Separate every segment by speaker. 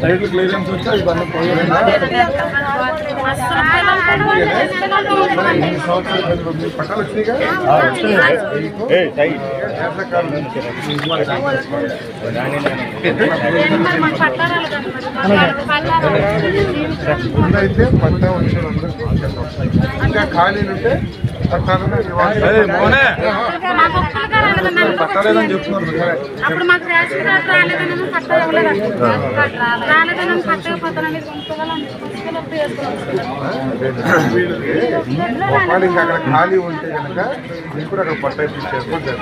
Speaker 1: Side clearance వచ్చి అది దాన్ని పోయాలి. ఎన్ని ముందైతే పట్టా వచ్చిన అందరికీ ఇచ్చేద్దాం. ఇంకా ఖాళీలు ఉంటే పట్టాలను. పట్టాలేదని చెప్తున్నారు.
Speaker 2: అప్పుడు మాకు రేషన్ కార్డు రాలేదని పట్టా ఇవ్వలేదు రాలేదని పట్టా ఇవ్వకపోతానని కొనుక్కోవాలని తీసుకెళ్ళి
Speaker 1: ఒకవేళ ఇంకా అక్కడ ఖాళీ ఉంటే కనుక మీకు కూడా అక్కడ పట్టా ఇప్పించేసుకోండి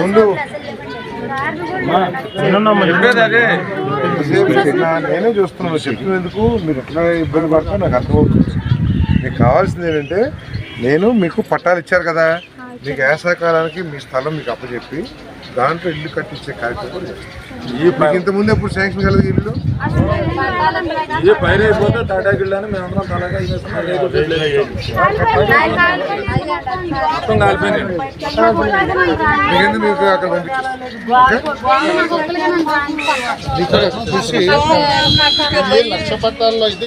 Speaker 1: ముందు నేనే చూస్తున్నాను చెప్పినందుకు మీరు ఎట్లా ఇబ్బంది పడతా నాకు అర్థమవుతుంది. మీకు కావాల్సింది ఏంటంటే నేను మీకు పట్టాలు ఇచ్చారు కదా. మీకు వేసవకాలానికి మీ స్థలం మీకు అప్పచెప్పి దాంట్లో ఇల్లు కట్టించే కార్యక్రమం. మీకు ఇంత ముందు ఎప్పుడు శాంక్షన్ కలదు ఇల్లు?
Speaker 3: ఇది పైన అయిపోతే టాటా గిల్లని మేము అందరం తలగా మొత్తం కాలిపోయింది
Speaker 1: మీకు అక్కడ మీకు చూసి ఇది లక్ష పట్టాల్లో అయితే